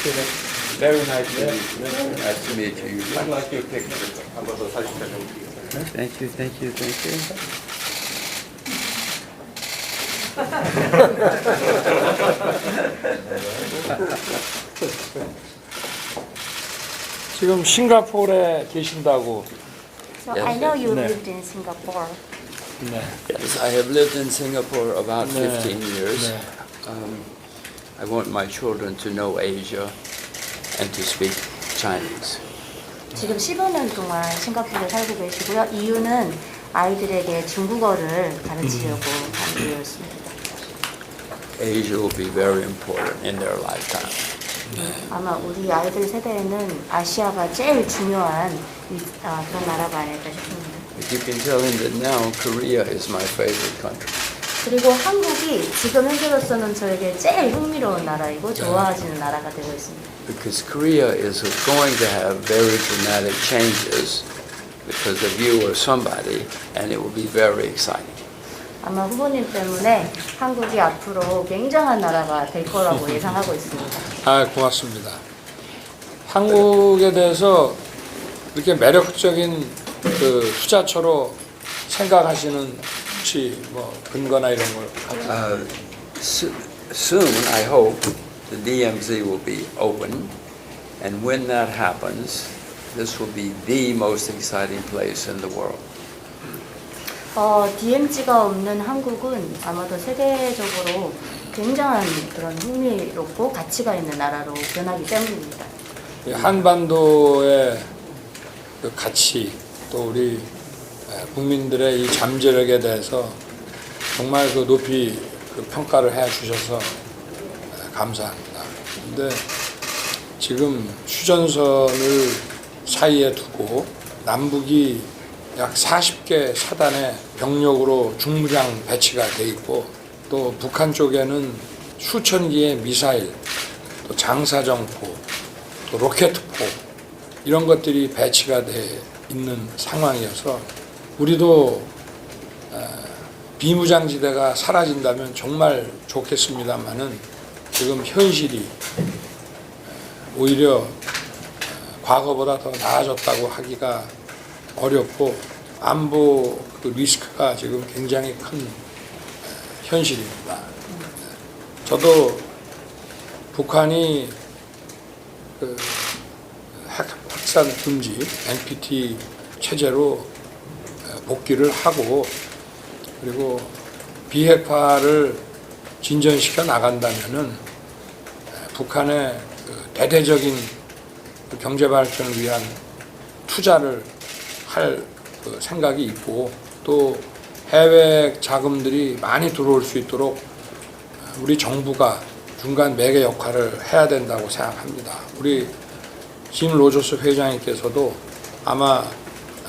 Very nice to meet you. Nice to meet you. I'd like you to take 한번 더 사진 촬영. Thank you, thank you, thank you. 지금 싱가포르에 계신다고. So I know you 네. lived in Singapore. 네. Yes, I have lived in Singapore about 네. 15 years. 네. Um, I want my children to know Asia and to speak Chinese. 지금 15년 동안 싱가포르에 살고 계시고요. 이유는 아이들에게 중국어를 가르치려고 한 이유였습니다. Asia will be very important in their lifetime. 아마 우리 아이들 세대에는 아시아가 제일 중요한 위- 아, 그런 나라가 아닐까 싶습니다. If you can tell him that now Korea is my favorite country. 그리고 한국이 지금 현재로서는 저에게 제일 흥미로운 나라이고 좋아지는 나라가 되고 있습니다. Because Korea is going to have very dramatic changes because of you or somebody, and it will be very exciting. 아마 후보님 때문에 한국이 앞으로 굉장한 나라가 될 거라고 예상하고 있습니다. 아, 고맙습니다. 한국에 대해서 이렇게 매력적인 그 투자처로 생각하시는 혹시 뭐 근거나 이런 걸 갖고 Uh, so- soon, I hope, the DMZ will be open, and when that happens, this will be the most exciting place in the world. 어, DMZ가 없는 한국은 아마도 세계적으로 굉장한 그런 흥미롭고 가치가 있는 나라로 변하기 때문입니다. 이 한반도의 그 가치 또 우리 에, 국민들의 이 잠재력에 대해서 정말 그 높이 그 평가를 해 주셔서 에, 감사합니다. 근데 지금 휴전선을 사이에 두고 남북이 약 40개 사단의 병력으로 중무장 배치가 돼 있고 또 북한 쪽에는 수천 개의 미사일 또 장사정포 또 로켓포 이런 것들이 배치가 돼 있는 상황이어서 우리도 어, 비무장지대가 사라진다면 정말 좋겠습니다만은 지금 현실이 어, 오히려 어, 과거보다 더 나아졌다고 하기가 어렵고 안보 그 리스크가 지금 굉장히 큰 어, 현실입니다. 저도 북한이 그 핵 확산 금지 NPT 체제로 어, 복귀를 하고 그리고 비핵화를 진전시켜 나간다면은 어, 북한의 그 대대적인 그 경제 발전을 위한 투자를 할그 생각이 있고 또 해외 자금들이 많이 들어올 수 있도록 어, 우리 정부가 중간 매개 역할을 해야 된다고 생각합니다. 우리 짐 로저스 회장님께서도 아마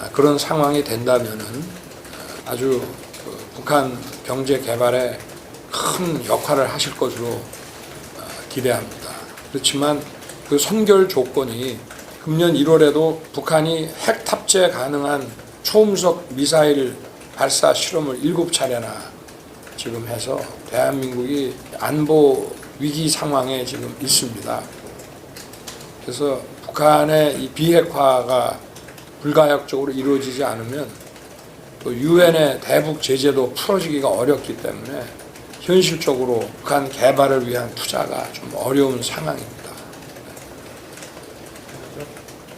그런 상황이 된다면은 아주 그 북한 경제 개발에 큰 역할을 하실 것으로 어, 기대합니다. 그렇지만 그 선결 조건이 금년 1월에도 북한이 핵 탑재 가능한 초음속 미사일 발사 실험을 7차례나 지금 해서 대한민국이 안보 위기 상황에 지금 있습니다. 그래서 북한의 이 비핵화가 불가역적으로 이루어지지 않으면 또 유엔의 대북 제재도 풀어지기가 어렵기 때문에 현실적으로 북한 개발을 위한 투자가 좀 어려운 상황입니다.